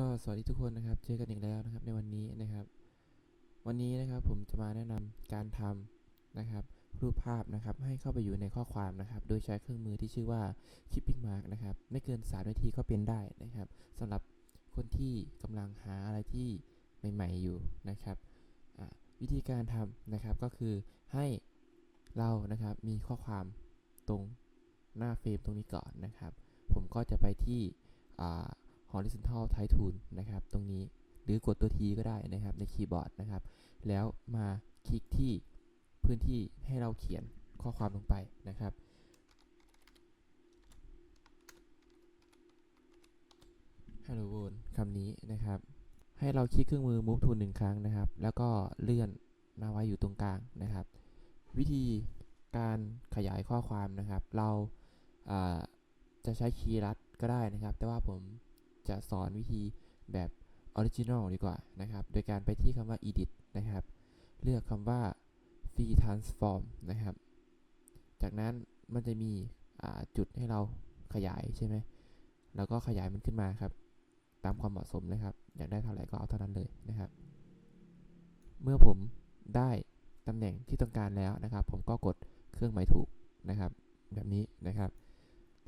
ก็สวัสดีทุกคนนะครับ เจอกันอีกแล้วนะครับในวันนี้นะครับ วันนี้นะครับผมจะมาแนะนำการทำนะครับ รูปภาพนะครับให้เข้าไปอยู่ในข้อความนะครับ โดยใช้เครื่องมือที่ชื่อว่า Keeping Mark นะครับ ไม่เกิน 3 นาทีก็เป็นได้นะครับสำหรับคนที่กำลังหาอะไรที่ใหม่ๆอยู่นะครับวิธีการทำนะครับก็คือให้เรานะครับมีข้อความตรงหน้าเฟรมตรงนี้ก่อนนะครับ ผมก็จะไปที่อ่า horizontal type tool นะครับ ตรงนี้หรือกดตัว T ก็ได้นะครับในคีย์บอร์ดนะครับ แล้วมาคลิกที่พื้นที่ให้เราเขียนข้อความลงไปนะครับ Hello World คำนี้นะครับ ให้เราคลิกเครื่องมือ Move Tool หนึ่งครั้งนะครับ แล้วก็เลื่อนมาไว้อยู่ตรงกลางนะครับ วิธีการขยายข้อความนะครับ เราาจะใช้คีย์ลัดก็ได้นะครับ แต่ว่าผม จะสอนวิธีแบบออริจินอลดีกว่านะครับ โดยการไปที่คำว่า edit นะครับ เลือกคำว่า free transform นะครับ จากนั้นมันจะมีจุดให้เราขยายใช่ไหมแล้วก็ขยายมันขึ้นมาครับ ตามความเหมาะสมนะครับ อยากได้เท่าไหร่ก็เอาเท่านั้นเลยนะครับ เมื่อผมได้ตำแหน่งที่ต้องการแล้วนะครับ ผมก็กดเครื่องหมายถูกนะครับ แบบนี้นะครับ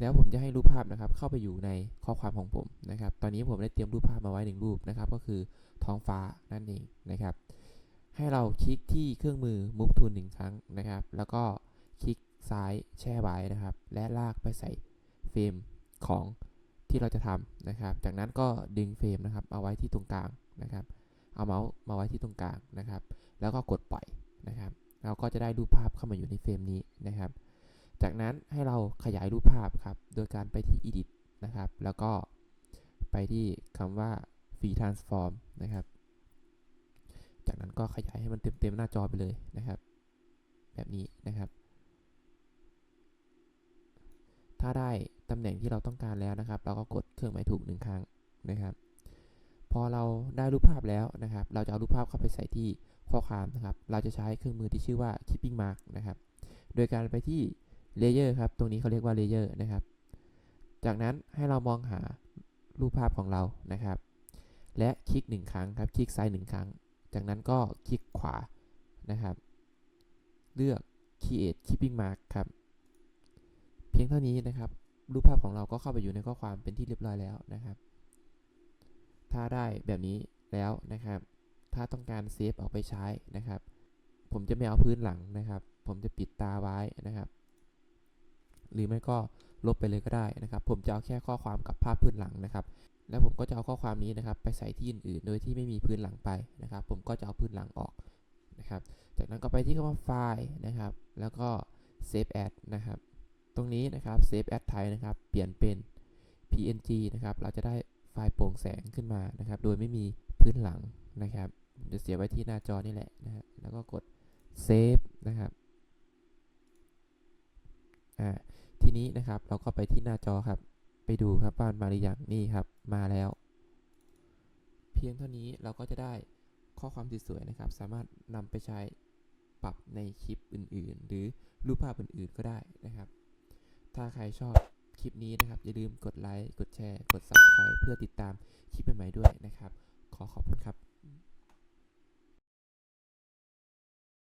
แล้วผมจะให้รูปภาพนะครับ เข้าไปอยู่ในข้อความของผมนะครับ ตอนนี้ผมได้เตรียมรูปภาพมาไว้หนึ่งรูปนะครับ ก็คือท้องฟ้านั่นเองนะครับ ให้เราคลิกที่เครื่องมือ move tool หนึ่งครั้งนะครับ แล้วก็คลิกซ้ายแช่ไว้นะครับ และลากไปใส่เฟรมของที่เราจะทำนะครับ จากนั้นก็ดึงเฟรมนะครับ เอาไว้ที่ตรงกลางนะครับ เอาเมาส์มาไว้ที่ตรงกลางนะครับ แล้วก็กดปล่อยนะครับ เราก็จะได้รูปภาพเข้ามาอยู่ในเฟรมนี้นะครับ จากนั้นให้เราขยายรูปภาพครับ โดยการไปที่ edit นะครับ แล้วก็ไปที่คำว่า free transform นะครับ จากนั้นก็ขยายให้มันเต็มๆหน้าจอไปเลยนะครับ แบบนี้นะครับ ถ้าได้ตำแหน่งที่เราต้องการแล้วนะครับ เราก็กดเครื่องหมายถูกหนึ่งครั้งนะครับ พอเราได้รูปภาพแล้วนะครับ เราจะเอารูปภาพเข้าไปใส่ที่ข้อความนะครับ เราจะใช้เครื่องมือที่ชื่อว่า keeping mark นะครับ โดยการไปที่ layer ครับ ตรงนี้เขาเรียกว่า layer นะครับ จากนั้นให้เรามองหารูปภาพของเรานะครับ และคลิกหนึ่งครั้งครับ คลิกซ้ายหนึ่งครั้ง จากนั้นก็คลิกขวานะครับ เลือก create keeping mark ครับ เพียงเท่านี้นะครับ รูปภาพของเราก็เข้าไปอยู่ในข้อความเป็นที่เรียบร้อยแล้วนะครับ ถ้าได้แบบนี้แล้วนะครับ ถ้าต้องการเซฟออกไปใช้นะครับ ผมจะไม่เอาพื้นหลังนะครับ ผมจะปิดตาไว้นะครับ หรือไม่ก็ลบไปเลยก็ได้นะครับ ผมจะเอาแค่ข้อความกับภาพพื้นหลังนะครับ แล้วผมก็จะเอาข้อความนี้นะครับ ไปใส่ที่อื่นๆ โดยที่ไม่มีพื้นหลังไปนะครับ ผมก็จะเอาพื้นหลังออกนะครับ จากนั้นก็ไปที่คำว่าไฟล์นะครับ แล้วก็ save as นะครับ ตรงนี้นะครับ save as type นะครับ เปลี่ยนเป็น png นะครับ เราจะได้ไฟล์โปร่งแสงขึ้นมานะครับ โดยไม่มีพื้นหลังนะครับจะเสียไว้ที่หน้าจอนี่แหละนะฮะแล้วก็กด save นะครับ อ่า นี้นะครับ เราก็ไปที่หน้าจอครับ ไปดูครับว่ามันมาหรือยังนี่ครับ มาแล้ว เพียงเท่านี้เราก็จะได้ข้อความสวยๆนะครับ สามารถนำไปใช้ปรับในคลิปอื่นๆ หรือรูปภาพอื่นๆก็ได้นะครับ ถ้าใครชอบคลิปนี้นะครับ อย่าลืมกดไลค์ กดแชร์ กด Subscribe เพื่อติดตามคลิปใหม่ๆด้วยนะครับ ขอขอบคุณครับ